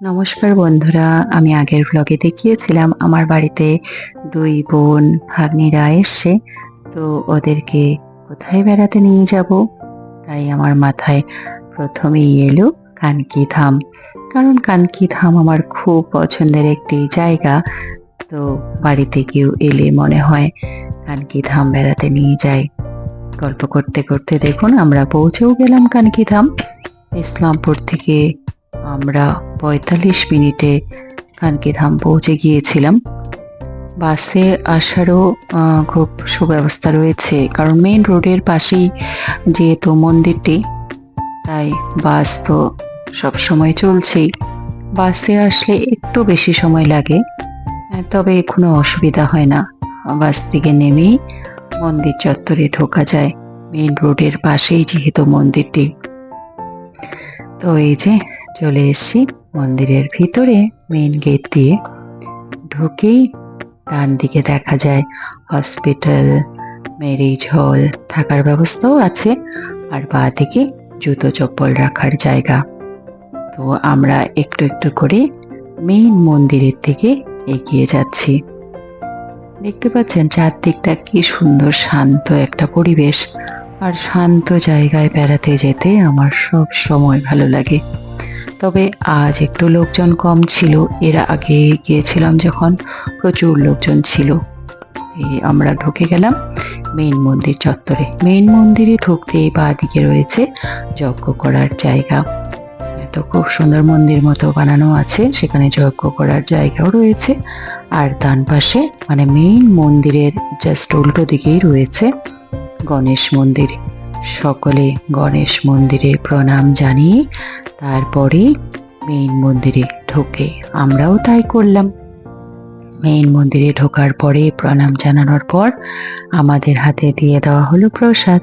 নমস্কার বন্ধুরা, আমি আগের ব্লগে দেখিয়েছিলাম আমার বাড়িতে দুই বোন ভাগ্নিরা এসছে, তো ওদেরকে কোথায় বেড়াতে নিয়ে যাব? তাই আমার মাথায় প্রথমেই এলো কানকি ধাম। কারণ কানকি ধাম আমার খুব পছন্দের একটি জায়গা, তো বাড়িতে কেউ এলে মনে হয় কানকি ধাম বেড়াতে নিয়ে যায়। গল্প করতে করতে দেখুন, আমরা পৌঁছেও গেলাম কানকি ধাম। ইসলামপুর থেকে আমরা পঁয়তাল্লিশ মিনিটে কানকিধাম পৌঁছে গিয়েছিলাম। বাসে আসারও খুব সুব্যবস্থা রয়েছে। কারণ মেইন রোডের পাশেই যেহেতু মন্দিরটি, তাই বাস তো সব সময় চলছেই। বাসে আসলে একটু বেশি সময় লাগে তবে কোনো অসুবিধা হয় না। বাস থেকে নেমেই মন্দির চত্বরে ঢোকা যায়। মেইন রোডের পাশেই যেহেতু মন্দিরটি। তো এই যে চলে এসেছি মন্দিরের ভিতরে মেইন গেট দিয়ে। ঢুকেই ডান দিকে দেখা যায় হসপিটাল ম্যারেজ হল থাকার ব্যবস্থাও আছে আর বা দিকে জুতো চপ্পল রাখার জায়গা। তো আমরা একটু একটু করে মেইন মন্দিরের দিকে এগিয়ে যাচ্ছি। দেখতে পাচ্ছেন চারদিকটা কি সুন্দর শান্ত একটা পরিবেশ। আর শান্ত জায়গায় বেড়াতে যেতে আমার সব সময় ভালো লাগে। তবে আজ একটু লোকজন কম ছিল। এর আগে গিয়েছিলাম যখন প্রচুর লোকজন ছিল। আমরা ঢুকে গেলাম মেইন মন্দির চত্বরে। মেইন মন্দিরে ঢুকতে বা দিকে রয়েছে যজ্ঞ করার জায়গা। এত খুব সুন্দর মন্দির মতো বানানো আছে, সেখানে যজ্ঞ করার জায়গাও রয়েছে। আর ডান পাশে মানে মেইন মন্দিরের জাস্ট উল্টো দিকেই রয়েছে গণেশ মন্দির। সকলে গণেশ মন্দিরে প্রণাম জানিয়ে তারপরে মেইন মন্দিরে ঢোকে। আমরাও তাই করলাম। মেইন মন্দিরে ঢোকার পরে প্রণাম জানানোর পর আমাদের হাতে দিয়ে দেওয়া হলো প্রসাদ।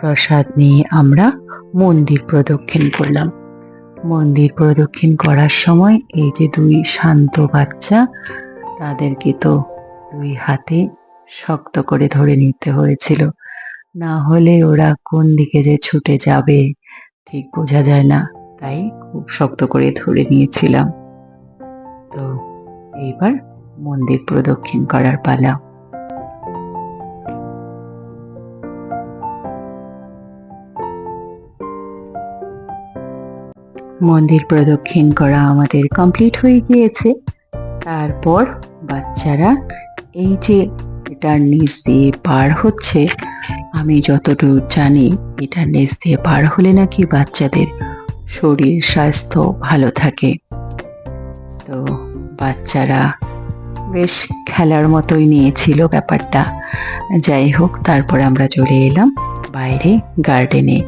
প্রসাদ নিয়ে আমরা মন্দির প্রদক্ষিণ করলাম। মন্দির প্রদক্ষিণ করার সময় এই যে দুই শান্ত বাচ্চা, তাদেরকে তো দুই হাতে শক্ত করে ধরে নিতে হয়েছিল। না হলে ওরা কোন দিকে যে ছুটে যাবে, ঠিক বোঝা যায় না। তাই খুব শক্ত করে ধরে নিয়েছিলাম। তো এইবার মন্দির প্রদক্ষিণ করার পালা। মন্দির প্রদক্ষিণ করা আমাদের কমপ্লিট হয়ে গিয়েছে। তারপর বাচ্চারা এই যে এটার নিচ দিয়ে পার হচ্ছে, আমি যতটুকু জানি এটার নিচ দিয়ে পার হলে নাকি বাচ্চাদের শরীর স্বাস্থ্য ভালো থাকে। তো বাচ্চারা বেশ খেলার মতোই নিয়েছিল ব্যাপারটা। যাই হোক, তারপর আমরা চলে এলাম বাইরে গার্ডেনে।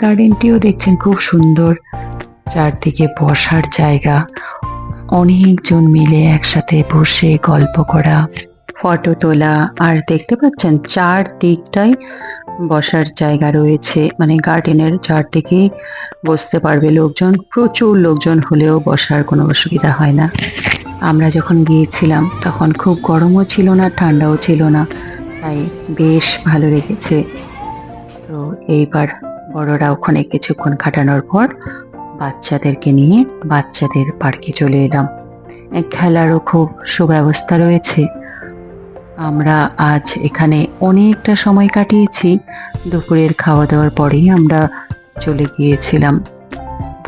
গার্ডেনটিও দেখছেন খুব সুন্দর, চারদিকে বসার জায়গা। অনেকজন মিলে একসাথে বসে গল্প করা। ফটো তোলা। আর দেখতে পাচ্ছেন, চারদিকটাই বসার জায়গা রয়েছে। মানে গার্ডেনের চারদিকে বসতে পারবে লোকজন। প্রচুর লোকজন হলেও বসার কোনো অসুবিধা হয় না। আমরা যখন গিয়েছিলাম, তখন খুব গরমও ছিল না, ঠান্ডাও ছিল না। তাই বেশ ভালো লেগেছে। তো এইবার বড়রা ওখানে কিছুক্ষণ কাটানোর পর বাচ্চাদেরকে নিয়ে বাচ্চাদের পার্কে চলে এলাম। খেলারও খুব সুব্যবস্থা রয়েছে। আমরা আজ এখানে অনেকটা সময় কাটিয়েছি। দুপুরের খাওয়া দাওয়ার পরেই আমরা চলে গিয়েছিলাম।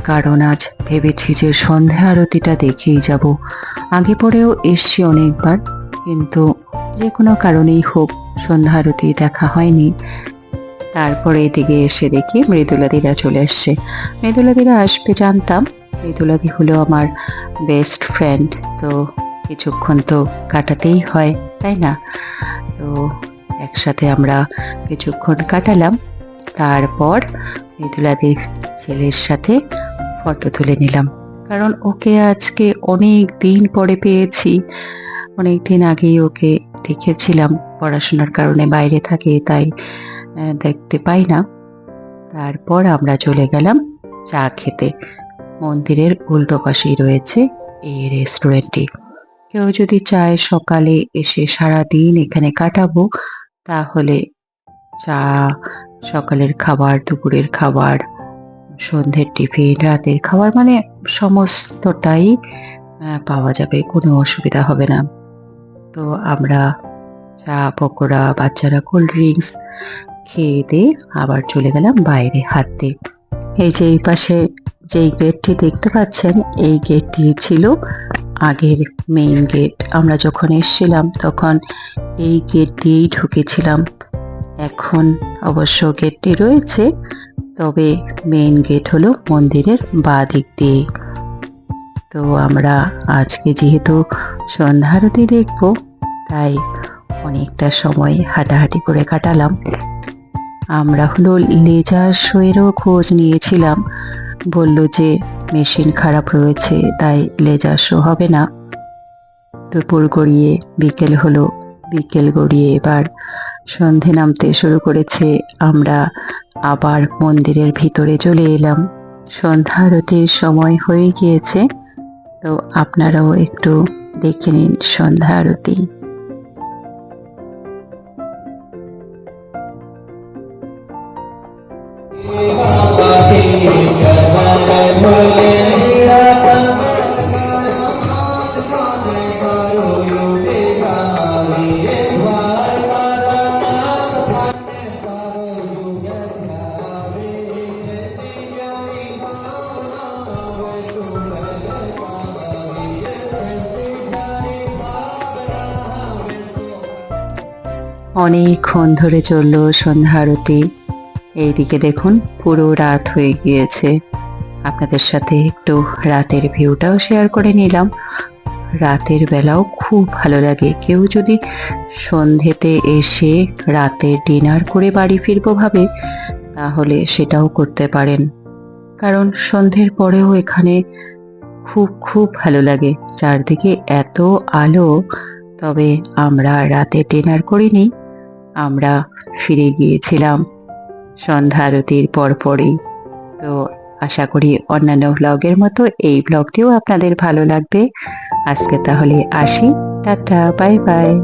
কারণ আজ ভেবেছি যে সন্ধ্যা আরতিটা দেখেই যাব। আগে পরেও এসছি অনেকবার, কিন্তু যে কোনো কারণেই হোক সন্ধ্যা আরতি দেখা হয়নি। তারপরে এদিকে এসে দেখি মৃদুলাদিরা চলে এসছে। মৃদুলাদিরা আসবে জানতাম। মৃদুলাদি হলো আমার বেস্ট ফ্রেন্ড তো কিছুক্ষণ তো কাটাতেই হয়, তাই না? তো একসাথে আমরা কিছুক্ষণ কাটালাম। তারপর মৃদুলাদির ছেলের সাথে ফটো তুলে নিলাম। কারণ ওকে আজকে অনেক দিন পরে পেয়েছি। অনেক দিন আগেই ওকে দেখেছিলাম। পড়াশোনার কারণে বাইরে থাকে, তাই দেখতে পাই না। তারপর আমরা চলে গেলাম চা খেতে। মন্দিরের উল্টো পাশেই রয়েছে এই রেস্টুরেন্টটি। কেউ যদি চায় সকালে এসে সারা দিন এখানে কাটাবো, তাহলে চা, সকালের খাবার, দুপুরের খাবার, সন্ধ্যের টিফিন, রাতের খাবার মানে সমস্তটাই পাওয়া যাবে, কোনো অসুবিধা হবে না। তো আমরা চা, পকোড়া, বাচ্চারা কোল্ড ড্রিঙ্কস খেয়ে দিয়ে আবার চলে গেলাম বাইরে হাঁটতে। এই যে এই পাশে যেই গেটটি দেখতে পাচ্ছেন, এই গেটটি ছিল আগের মেইন গেট আমরা যখন এসেছিলাম, তখন এই গেট দিয়েই ঢুকেছিলাম। এখন অবশ্য গেটটি রয়েছে, তবে মেইন গেট হলো মন্দিরের বাঁ দিক দিয়ে। তো আমরা আজকে যেহেতু সন্ধ্যা আরতি দেখব, তাই অনেকটা সময় হাঁটাহাঁটি করে কাটালাম। আমরা হলো লেজার শোয়েরও খোঁজ নিয়েছিলাম। বলল যে মেশিন খারাপ রয়েছে, তাই লেজার শো হবে না। দুপুর গড়িয়ে বিকেল হলো। বিকেল গড়িয়ে এবার সন্ধে নামতে শুরু করেছে। আমরা আবার মন্দিরের ভিতরে চলে এলাম। সন্ধ্যা আরতির সময় হয়ে গিয়েছে। তো আপনারাও একটু দেখে নিন সন্ধ্যা আরতি। অনেকক্ষণ ধরে চলল সন্ধ্যা আরতি। এইদিকে দেখুন, পুরো রাত হয়ে গিয়েছে। আপনাদের সাথে একটু রাতের ভিউটাও শেয়ার করে নিলাম। রাতের বেলাও খুব ভালো লাগে। কেউ যদি সন্ধেতে এসে রাতে ডিনার করে বাড়ি ফিরবো ভাবে, তাহলে সেটাও করতে পারেন। কারণ সন্ধ্যের পরেও এখানে খুব খুব ভালো লাগে। চারদিকে এত আলো, তবে আমরা রাতে ডিনার করিনি। আমরা ফিরে গিয়েছিলাম সন্ধ্যা আরতির পরপরই। তো আশা করি অন্যান্য ব্লগের মতো এই ব্লগটিও আপনাদের ভালো লাগবে। আজকে তাহলে আসি। Tata, bye bye.